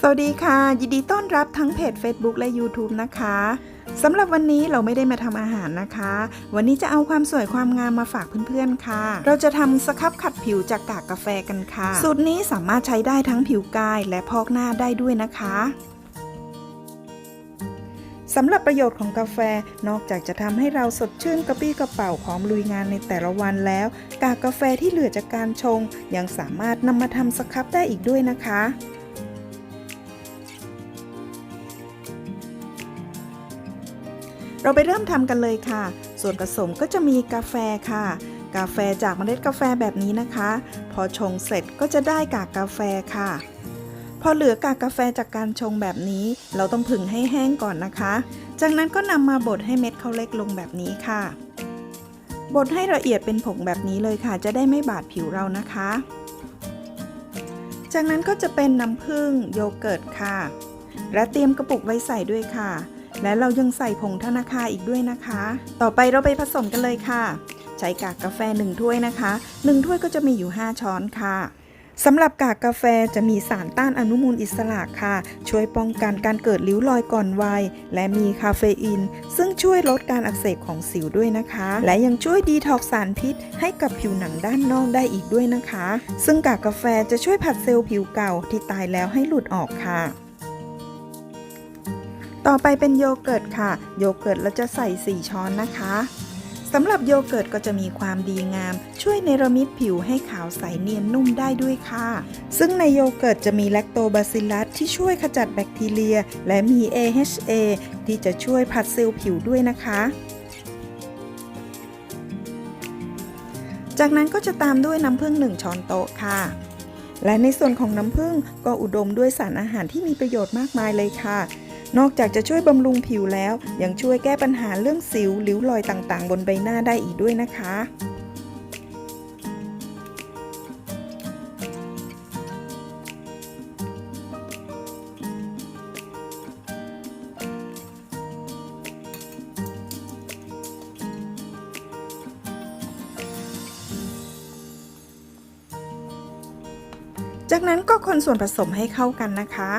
สวัสดีค่ะ ยินดีต้อนรับทั้งเพจ Facebook และ YouTube นะคะสำหรับวันนี้เราไม่ได้มาทำอาหารนะคะ วันนี้จะเอาความสวยความงามมาฝากเพื่อนๆค่ะ เราจะทำสครับขัดผิวจากกากกาแฟกันค่ะ สูตรนี้สามารถใช้ได้ทั้งผิวกายและพอกหน้าได้ด้วยนะคะสำหรับประโยชน์ของกาแฟนอกจากจะทำให้เราสดชื่นกระปรี้กระเป๋าพร้อมลุยงานในแต่ละวันแล้ว กากกาแฟที่เหลือจากการชง ยังสามารถนำมาทำสครับได้อีกด้วยนะคะ เราไปเริ่มทำกันเลยค่ะ ส่วนผสมก็จะมีกาแฟค่ะ กาแฟจากเมล็ดกาแฟแบบนี้นะคะ พอชงเสร็จก็จะได้กากกาแฟค่ะ พอเหลือกากกาแฟจากการชงแบบนี้ เราต้องผึ่งให้แห้งก่อนนะคะ จากนั้นก็นำมาบดให้เม็ดเขาเล็กลงแบบนี้ค่ะ บดให้ละเอียดเป็นผงแบบนี้เลยค่ะ จะได้ไม่บาดผิวเรานะคะ จากนั้นก็จะเป็นน้ำผึ้งโยเกิร์ตค่ะ และเตรียมกระปุกไว้ใส่ด้วยค่ะ และเรายังใส่ผงธนาคาอีกด้วยนะคะ ต่อไปเราไปผสมกันเลยค่ะ ใช้กากกาแฟ 1 ถ้วยนะคะ 1 ถ้วยก็จะมีอยู่ 5 ช้อนค่ะสำหรับกากกาแฟจะมีสารต้านอนุมูลอิสระค่ะ ช่วยป้องกันการเกิดริ้วรอยก่อนวัย และมีคาเฟอีน ซึ่งช่วยลดการอักเสบของสิวด้วยนะคะ และยังช่วยดีท็อกซ์สารพิษ ให้กับผิวหนังด้านนอกได้อีกด้วยนะคะ ซึ่งกากกาแฟจะช่วยผัดเซลล์ผิวเก่าที่ตายแล้วให้หลุดออกค่ะ ต่อไปเป็นโยเกิร์ตค่ะ โยเกิร์ตเราจะใส่ 4 ช้อนนะคะสำหรับโยเกิร์ตก็จะมีความดีงาม ช่วยเนรมิตผิวให้ขาวใสเนียนนุ่มได้ด้วยค่ะ ซึ่งในโยเกิร์ตจะมีแลคโตบาซิลัสที่ช่วยขจัดแบคทีเรีย และมี AHA ที่จะช่วยผัดเซลล์ผิวด้วยนะคะ จากนั้นก็จะตามด้วยน้ำผึ้ง1 ช้อนโต๊ะค่ะ และในส่วนของน้ำผึ้งก็อุดมด้วยสารอาหารที่มีประโยชน์มากมายเลยค่ะ นอกจากจะช่วยบำรุงผิวแล้ว ยังช่วยแก้ปัญหาเรื่องสิวริ้วรอยต่างๆ บนใบหน้าได้อีกด้วยนะคะจากนั้นก็คนส่วนผสมให้เข้ากันนะคะ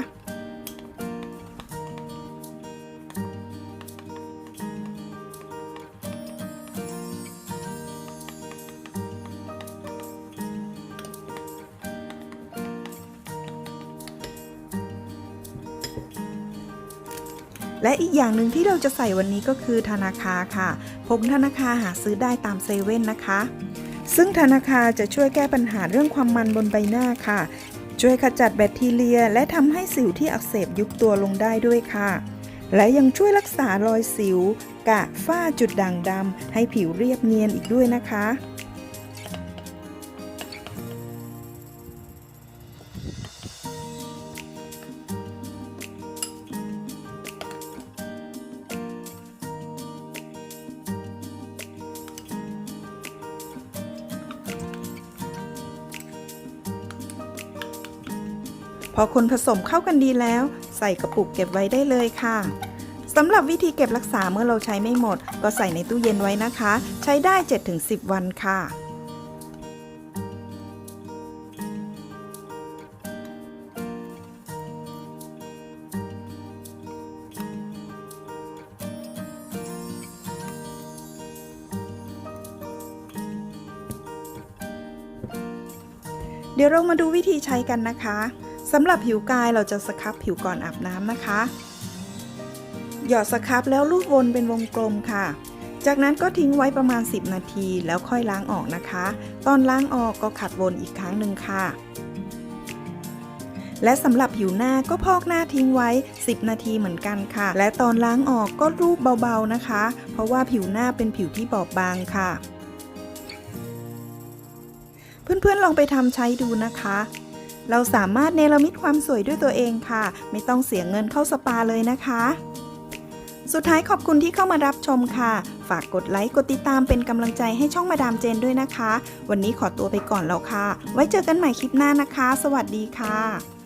และอีกอย่างหนึ่งที่เราจะใส่วันนี้ก็คือธนาคาค่ะผงธนาคาหาซื้อได้ตามเซเว่นนะคะ ซึ่งธนาคาจะช่วยแก้ปัญหาเรื่องความมันบนใบหน้าค่ะ ช่วยขจัดแบคทีเรีย และทำให้สิวที่อักเสบยุบตัวลงได้ด้วยค่ะ และยังช่วยรักษารอยสิว กะฝ้าจุดด่างดำให้ผิวเรียบเนียนอีกด้วยนะคะ พอคนผสมเข้ากันดีแล้ว ใส่กระปุกเก็บไว้ได้เลยค่ะสำหรับวิธีเก็บรักษาเมื่อเราใช้ไม่หมด ก็ใส่ในตู้เย็นไว้นะคะ ใช้ได้ 7-10 วันค่ะเดี๋ยวเรามาดูวิธีใช้กันนะคะ สำหรับผิวกายเราจะสครับผิวก่อนอาบน้ำนะคะ หยอดสครับแล้วลูบวนเป็นวงกลมค่ะ จากนั้นก็ทิ้งไว้ประมาณ 10 นาทีแล้วค่อยล้างออกนะคะ ตอนล้างออกก็ขัดวนอีกครั้งหนึ่งค่ะ และสำหรับผิวหน้าก็พอกหน้าทิ้งไว้ 10 นาทีเหมือนกันค่ะ และตอนล้างออกก็รูปเบาๆนะคะ เพราะว่าผิวหน้าเป็นผิวที่บอบบางค่ะ เพื่อนๆลองไปทำใช้ดูนะคะ เราสามารถเนรมิตความสวยด้วยตัวเองค่ะ ไม่ต้องเสียเงินเข้าสปาเลยนะคะ สุดท้ายขอบคุณที่เข้ามารับชมค่ะ ฝากกดไลค์กดติดตามเป็นกำลังใจให้ช่องมาดามเจนด้วยนะคะ วันนี้ขอตัวไปก่อนแล้วค่ะ ไว้เจอกันใหม่คลิปหน้านะคะ สวัสดีค่ะ